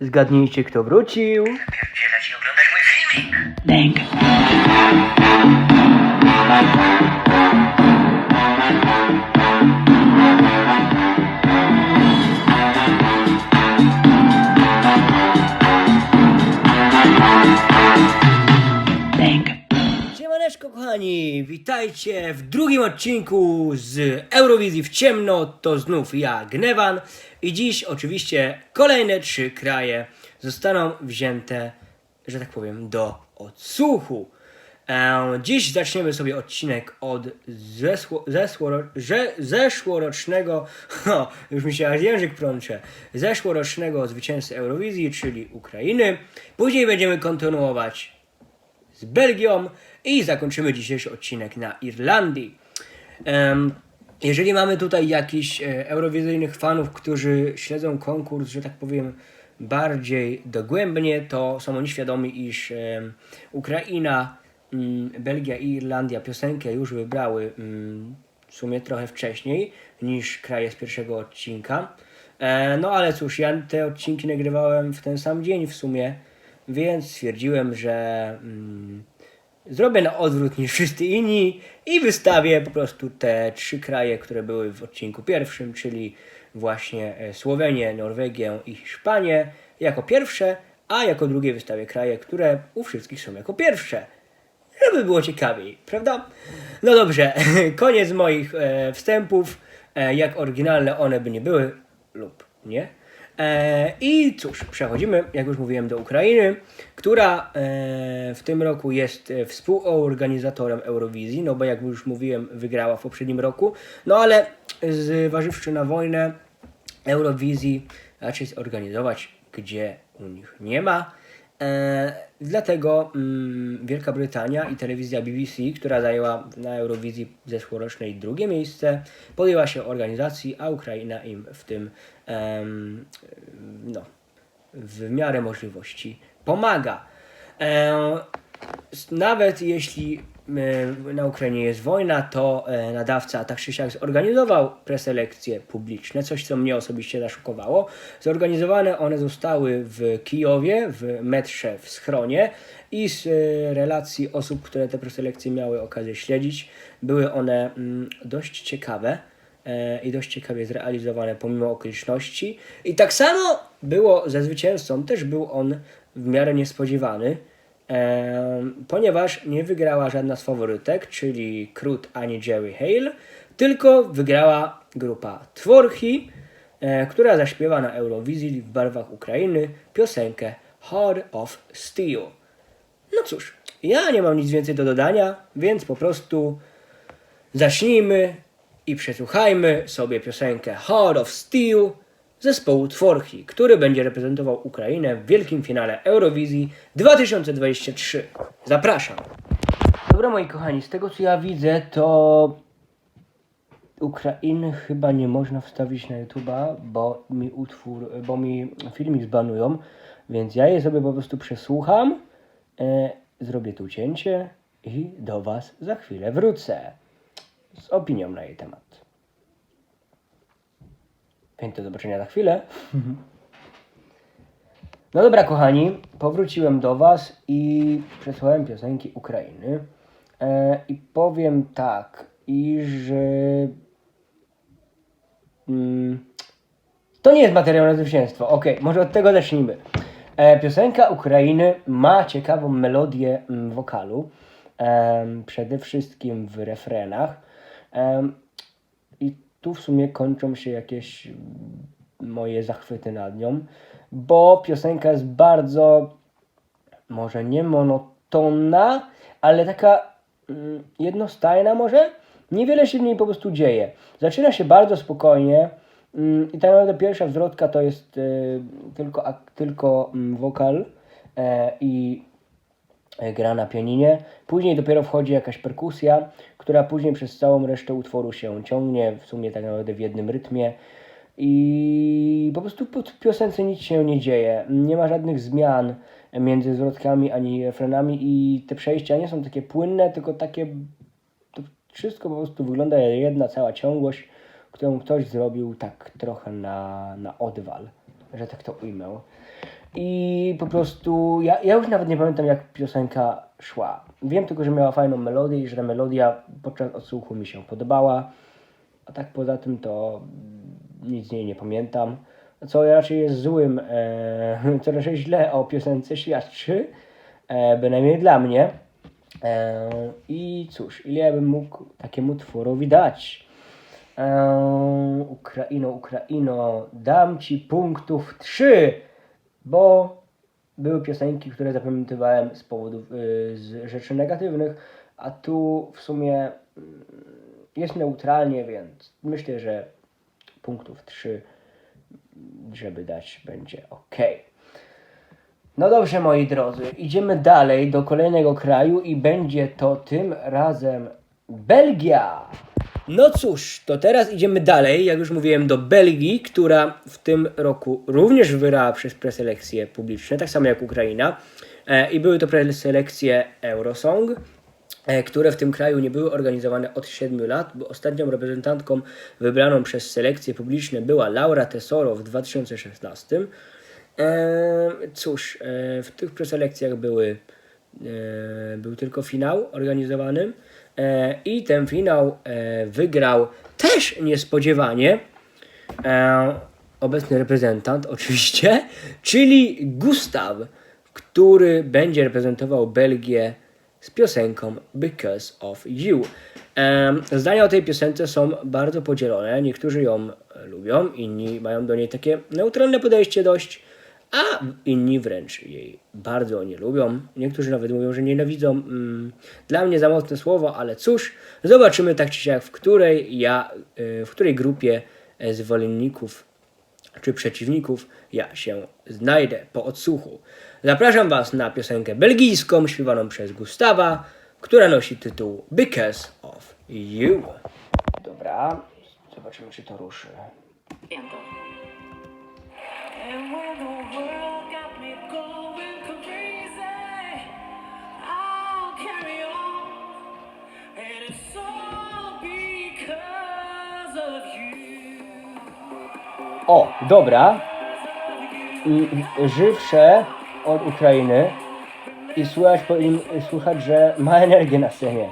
Zgadnijcie, kto wrócił. Pierdzielać i kochani, witajcie w drugim odcinku z Eurowizji w ciemno, to znów ja, Gnewan i dziś oczywiście kolejne trzy kraje zostaną wzięte, że tak powiem, do odsłuchu. E, dziś zaczniemy sobie odcinek od zeszłorocznego, już mi się aż język zeszłorocznego zwycięzcy Eurowizji, czyli Ukrainy. Później będziemy kontynuować z Belgią i zakończymy dzisiejszy odcinek na Irlandii. Em, jeżeli mamy tutaj jakichś e, eurowizyjnych fanów, którzy śledzą konkurs, że tak powiem, bardziej dogłębnie, to są oni świadomi, iż em, Ukraina, mm, Belgia i Irlandia piosenkę już wybrały mm, w sumie trochę wcześniej niż kraje z pierwszego odcinka. E, no ale cóż, ja te odcinki nagrywałem w ten sam dzień w sumie, więc stwierdziłem, że mm, zrobię na odwrót niż wszyscy inni i wystawię po prostu te trzy kraje, które były w odcinku pierwszym, czyli właśnie e, Słowenię, Norwegię i Hiszpanię jako pierwsze, a jako drugie wystawię kraje, które u wszystkich są jako pierwsze. Żeby było ciekawiej, prawda? No dobrze, koniec moich e, wstępów. E, jak oryginalne one by nie były, lub nie. E, I cóż, przechodzimy, jak już mówiłem, do Ukrainy, która e, w tym roku jest e, współorganizatorem Eurowizji, no bo jak już mówiłem, wygrała w poprzednim roku. No ale zważywszy na wojnę, Eurowizji raczej zorganizować, gdzie u nich nie ma. E, dlatego mm, Wielka Brytania i telewizja BBC, która zajęła na Eurowizji zeszłorocznej drugie miejsce, podjęła się organizacji, a Ukraina im w tym no, w miarę możliwości pomaga. E, nawet jeśli na Ukrainie jest wojna, to e, nadawca tak czy siak zorganizował preselekcje publiczne, coś co mnie osobiście zaszokowało. Zorganizowane one zostały w Kijowie, w metrze w schronie i z e, relacji osób, które te preselekcje miały okazję śledzić, były one mm, dość ciekawe e, i dość ciekawie zrealizowane pomimo okoliczności. I tak samo było ze zwycięzcą, też był on w miarę niespodziewany, ponieważ nie wygrała żadna z faworytek, czyli Krót ani Jerry Hale, tylko wygrała grupa Tworchi, e, która zaśpiewa na Eurowizji w barwach Ukrainy piosenkę Heart of Steel. No cóż, ja nie mam nic więcej do dodania, więc po prostu zacznijmy i przesłuchajmy sobie piosenkę Heart of Steel zespołu Tworchi, który będzie reprezentował Ukrainę w wielkim finale Eurowizji 2023. Zapraszam. Dobra moi kochani, z tego co ja widzę, to Ukrainy chyba nie można wstawić na YouTube'a, bo mi utwór, bo mi filmik zbanują, więc ja je sobie po prostu przesłucham, e, zrobię tu cięcie i do Was za chwilę wrócę z opinią na jej temat. Więc do zobaczenia za chwilę. No dobra, kochani, powróciłem do Was i przesłałem piosenki Ukrainy. E, I powiem tak, iż e, mm, to nie jest materiał na zwycięstwo. Okej, może od tego zacznijmy. E, piosenka Ukrainy ma ciekawą melodię mm, wokalu, em, przede wszystkim w refrenach. Em, I tu w sumie kończą się jakieś mm, moje zachwyty nad nią, bo piosenka jest bardzo, może nie monotonna, ale taka mm, jednostajna może. Niewiele się w niej po prostu dzieje. Zaczyna się bardzo spokojnie mm, i tak naprawdę pierwsza zwrotka to jest y, tylko, tylko wokal e, i e, gra na pianinie. Później dopiero wchodzi jakaś perkusja, która później przez całą resztę utworu się ciągnie, w sumie tak naprawdę w jednym rytmie. I po prostu po piosence nic się nie dzieje. Nie ma żadnych zmian między zwrotkami ani refrenami i te przejścia nie są takie płynne, tylko takie to wszystko po prostu wygląda jak jedna cała ciągłość, którą ktoś zrobił tak trochę na, na odwal. że tak to ujmę. I po prostu ja, ja już nawet nie pamiętam jak piosenka szła. Wiem tylko, że miała fajną melodię i że ta melodia podczas odsłuchu mi się podobała. A tak poza tym to nic z niej nie pamiętam. Co raczej jest złym, e, co raczej źle o piosence świadczy, e, bynajmniej dla mnie. E, I cóż, ile ja bym mógł takiemu tworowi dać? E, Ukraino, Ukraino, dam ci punktów 3, bo były piosenki, które zapamiętywałem z powodów, y, z rzeczy negatywnych, a tu w sumie mm, jest neutralnie, więc myślę, że punktów 3, żeby dać, będzie ok. No dobrze, moi drodzy, idziemy dalej do kolejnego kraju i będzie to tym razem Belgia. No cóż, to teraz idziemy dalej, jak już mówiłem, do Belgii, która w tym roku również wyrała przez preselekcje publiczne, tak samo jak Ukraina. E, I były to preselekcje Eurosong, e, które w tym kraju nie były organizowane od 7 lat, bo ostatnią reprezentantką wybraną przez selekcje publiczne była Laura Tesoro w 2016. E, cóż, w tych preselekcjach były, był tylko finał organizowany i ten finał e, wygrał też niespodziewanie e, obecny reprezentant oczywiście, czyli Gustav, który będzie reprezentował Belgię z piosenką Because of You. Zdania o tej piosence są bardzo podzielone. Niektórzy ją e, lubią, inni mają do niej takie neutralne podejście dość, a inni wręcz jej bardzo nie lubią. Niektórzy nawet mówią, że nienawidzą. Mm, Dla mnie za mocne słowo, ale cóż, zobaczymy tak czy siak, w której ja, y, w której grupie zwolenników czy przeciwników ja się znajdę po odsłuchu. Zapraszam Was na piosenkę belgijską śpiewaną przez Gustawa, która nosi tytuł Because of You. Dobra, zobaczymy czy to ruszy. And O, dobra. Żywsze od Ukrainy i słychać po nim, słychać, że ma energię na scenie.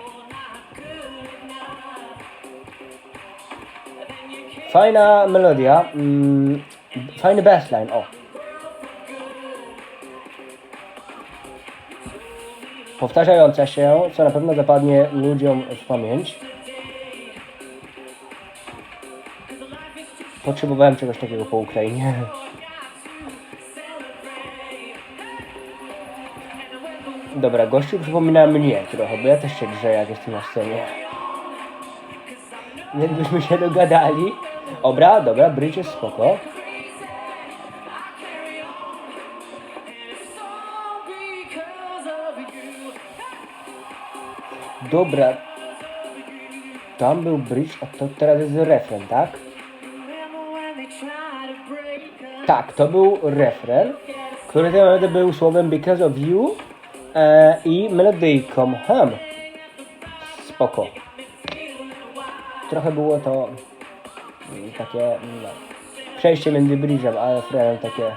Fajna melodia, mm, fajny bassline, o. Powtarzająca się, co na pewno zapadnie ludziom w pamięć. Potrzebowałem czegoś takiego po Ukrainie. Dobra, gościu przypomina mnie trochę, bo ja też się grzeję jak jestem na scenie. Jakbyśmy się dogadali. Dobra, dobra, bridge jest spoko. Dobra. Tam był bridge, a to teraz jest refren, tak? Tak, to był refren, który tak naprawdę był słowem Because of You e, i melodyjką Hum. Spoko. Trochę było to mm, takie no, przejście między bridge'em a refrenem takie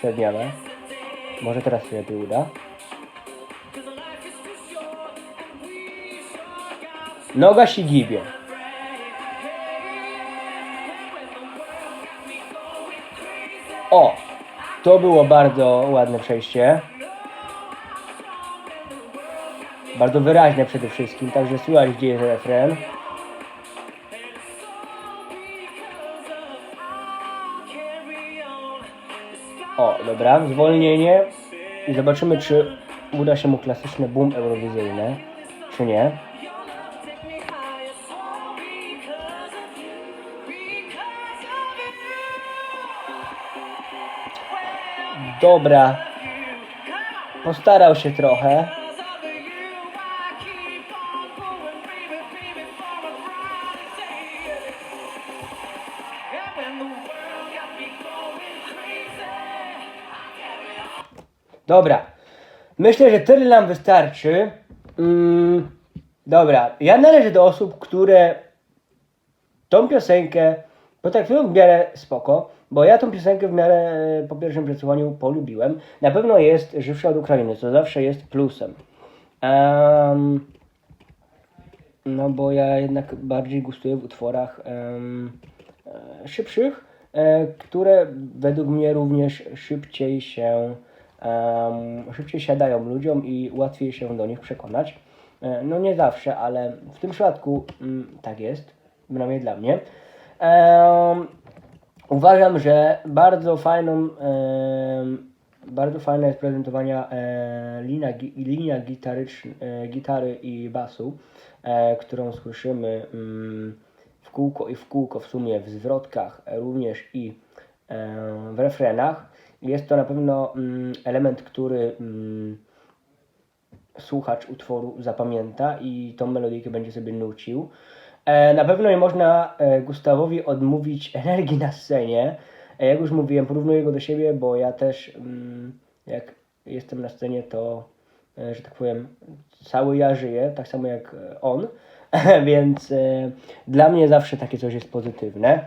średniawe. Może teraz się lepiej uda. Noga się gibie. O! To było bardzo ładne przejście. Bardzo wyraźne przede wszystkim, także słychać gdzie jest refren. O, dobra, zwolnienie. I zobaczymy, czy uda się mu klasyczne boom eurowizyjne, czy nie. Dobra. Postarał się trochę. Dobra. Myślę, że tyle nam wystarczy. Mm, dobra. Ja należę do osób, które tą piosenkę potraktują w miarę spoko. Bo ja tą piosenkę w miarę po pierwszym przesłuchaniu polubiłem. Na pewno jest żywsza od Ukrainy, co zawsze jest plusem. Em, no bo ja jednak bardziej gustuję w utworach e, szybszych, e, które według mnie również szybciej się em, szybciej siadają ludziom i łatwiej się do nich przekonać. E, no nie zawsze, ale w tym przypadku mm, tak jest, przynajmniej dla mnie. Em, uważam, że bardzo fajną bardzo fajna jest prezentowania e, linia, linia e, gitary i basu, e, którą słyszymy mm, w kółko i w kółko w sumie w zwrotkach, również i w refrenach. Jest to na pewno mm, element, który mm, słuchacz utworu zapamięta i tą melodikę będzie sobie nucił. E, na pewno nie można e, Gustawowi odmówić energii na scenie. E, jak już mówiłem, porównuję go do siebie, bo ja też mm, jak jestem na scenie, to że tak powiem, cały ja żyję, tak samo jak on. Więc dla mnie zawsze takie coś jest pozytywne.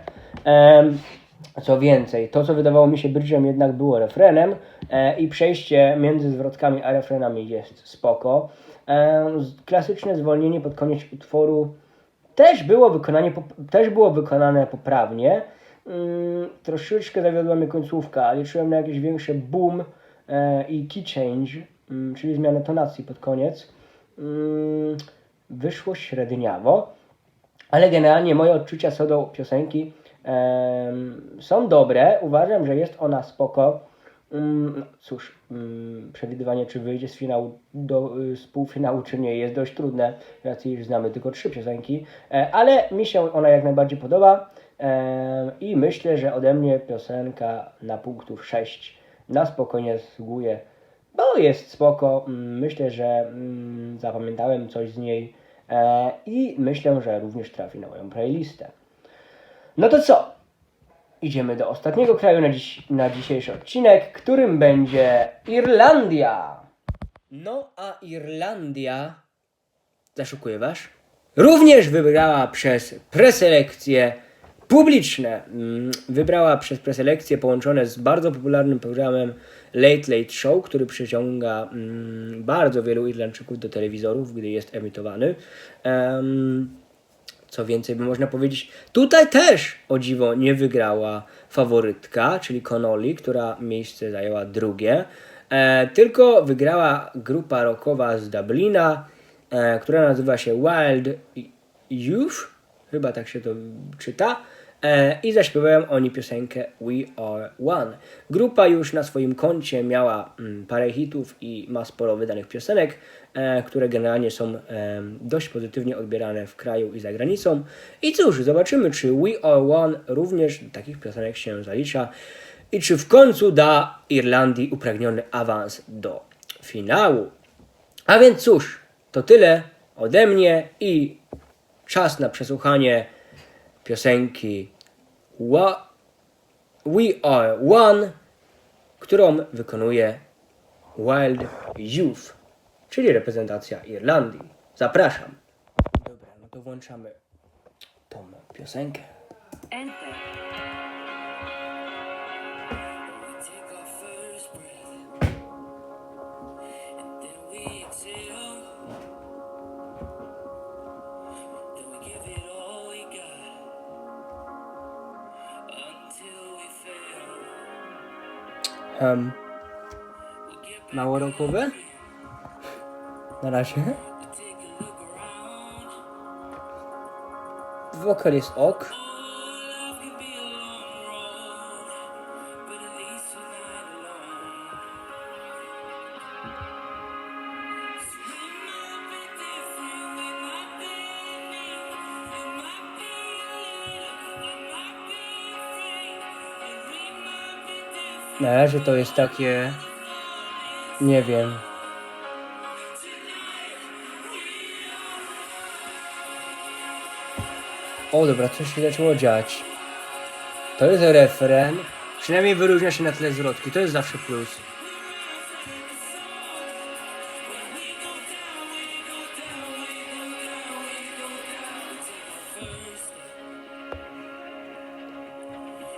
Co więcej, to co wydawało mi się bridge'em jednak było refrenem e, i przejście między zwrotkami a refrenami jest spoko. E, klasyczne zwolnienie pod koniec utworu też było, wykonanie, też było wykonane poprawnie. Mm, troszeczkę zawiodła mnie końcówka, liczyłem na jakieś większe boom e, i key change, mm, czyli zmianę tonacji pod koniec. Mm, wyszło średniawo. Ale generalnie moje odczucia co do piosenki są dobre. Uważam, że jest ona spoko. Mm, cóż, mm, przewidywanie, czy wyjdzie z finału do, y, z półfinału, czy nie, jest dość trudne, racji, iż znamy tylko trzy piosenki, e, ale mi się ona jak najbardziej podoba em, i myślę, że ode mnie piosenka na punktów 6 na spokojnie zasługuje, bo jest spoko. Mm, Myślę, że zapamiętałem coś z niej e, i myślę, że również trafi na moją playlistę. No to co? Idziemy do ostatniego kraju na, dziś, na dzisiejszy odcinek, którym będzie Irlandia. No a Irlandia, zaszukuję was, również wybrała przez preselekcje publiczne. Mm, Wybrała przez preselekcje połączone z bardzo popularnym programem Late Late Show, który przyciąga mm, bardzo wielu Irlandczyków do telewizorów, gdy jest emitowany. Em, co więcej by można powiedzieć, tutaj też o dziwo nie wygrała faworytka, czyli Connolly, która miejsce zajęła drugie, e, tylko wygrała grupa rockowa z Dublina, e, która nazywa się Wild Youth, chyba tak się to czyta, e, i zaśpiewają oni piosenkę We Are One. Grupa już na swoim koncie miała mm, parę hitów i ma sporo wydanych piosenek, które generalnie są e, dość pozytywnie odbierane w kraju i za granicą. I cóż, zobaczymy, czy We Are One również do takich piosenek się zalicza i czy w końcu da Irlandii upragniony awans do finału. A więc cóż, to tyle ode mnie i czas na przesłuchanie piosenki We Are One, którą wykonuje Wild Youth, czyli reprezentacja Irlandii. Zapraszam. Dobra, no to włączamy tą piosenkę. Enter. Um, mało rokowe? Na razie. Wokal jest ok. Life can be a long road, but O, dobra, coś się zaczęło dziać. To jest refren. Przynajmniej wyróżnia się na tle zwrotki. To jest zawsze plus.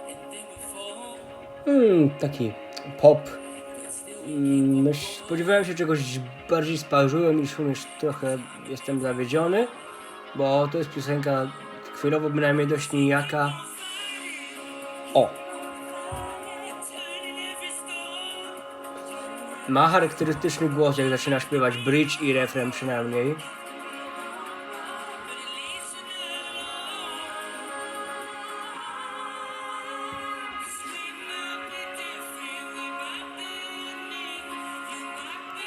And then we fall mm, taki pop. Mm, Myśl, spodziewałem się czegoś bardziej sparzyłem i również trochę jestem zawiedziony, bo to jest piosenka chwilowo bynajmniej dość nijaka. O! Ma charakterystyczny głos, jak zaczyna śpiewać bridge i refren przynajmniej.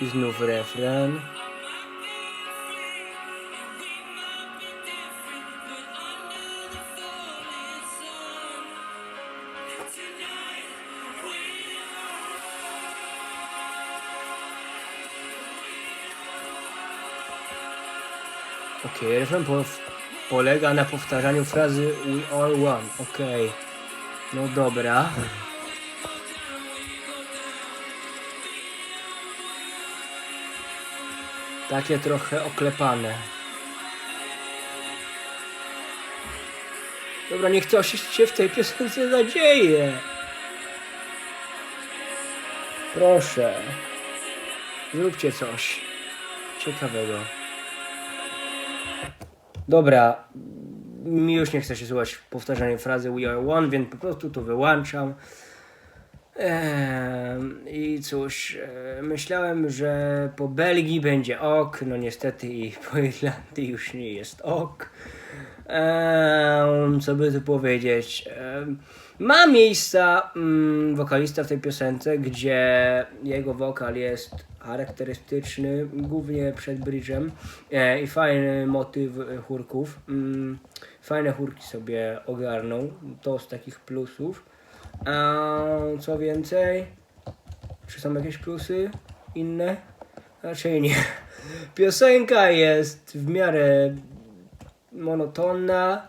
I znów refren. Po, polega na powtarzaniu frazy We are one. Okej. No dobra. Takie trochę oklepane. Dobra, niech coś się w tej piosence zadzieje. Proszę. Zróbcie coś ciekawego. Dobra. Mi już nie chce się słuchać powtarzania frazy We are one, więc po prostu to wyłączam. Ehm, I cóż, e, myślałem, że po Belgii będzie ok, no niestety i po Irlandii już nie jest ok. Ehm, co by tu powiedzieć? Ehm, ma miejsca mm, wokalista w tej piosence, gdzie jego wokal jest charakterystyczny, głównie przed bridge'em e, i fajny motyw chórków. Mm, fajne chórki sobie ogarnął, to z takich plusów. A co więcej? Czy są jakieś plusy inne? Raczej nie. Piosenka jest w miarę monotonna.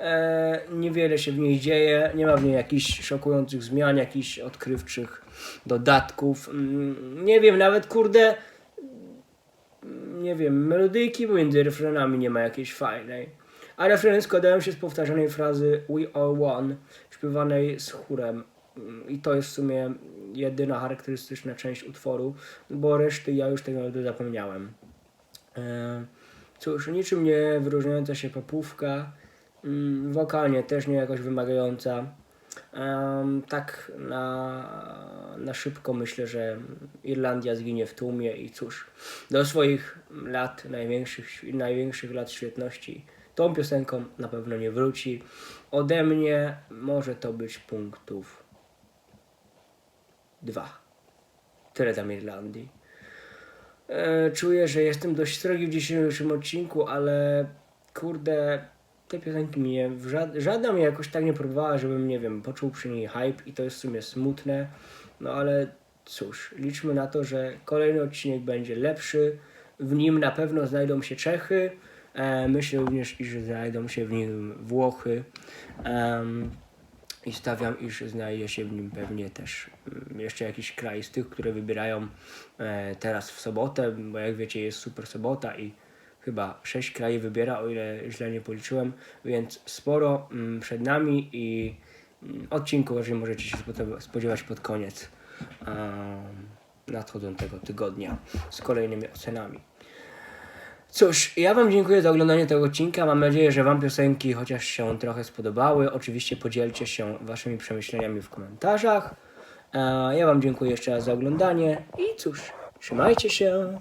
E, niewiele się w niej dzieje. Nie ma w niej jakichś szokujących zmian, jakichś odkrywczych dodatków. Mm, Nie wiem, nawet kurde. Nie wiem, melodyjki pomiędzy refrenami nie ma jakiejś fajnej. A refreny składają się z powtarzanej frazy We are one, śpiewanej z chórem. Mm, I to jest w sumie jedyna charakterystyczna część utworu, bo reszty ja już tego zapomniałem. E, Cóż, niczym nie wyróżniająca się popówka, mm, wokalnie też nie jakoś wymagająca. Em, tak na, na szybko myślę, że Irlandia zginie w tłumie i cóż, do swoich lat, największych, największych lat świetności, tą piosenką na pewno nie wróci. Ode mnie może to być punktów dwa. Tyle tam Irlandii. E, czuję, że jestem dość srogi w dzisiejszym odcinku, ale kurde, te piosenki mnie, żadna mnie jakoś tak nie próbowała, żebym, nie wiem, poczuł przy niej hype i to jest w sumie smutne, no ale cóż, liczmy na to, że kolejny odcinek będzie lepszy, w nim na pewno znajdą się Czechy, e, myślę również, iż znajdą się w nim Włochy, em, i stawiam, iż znajdzie się w nim pewnie też mm, jeszcze jakiś kraj z tych, które wybierają e, teraz w sobotę, bo jak wiecie jest super sobota i chyba sześć krajów wybiera, o ile źle nie policzyłem, więc sporo mm, przed nami i mm, odcinku raczej możecie się spodziewa- spodziewać pod koniec nadchodzącego tygodnia z kolejnymi ocenami. Cóż, ja Wam dziękuję za oglądanie tego odcinka. Mam nadzieję, że Wam piosenki chociaż się trochę spodobały. Oczywiście podzielcie się Waszymi przemyśleniami w komentarzach. E, Ja Wam dziękuję jeszcze raz za oglądanie i cóż, trzymajcie się.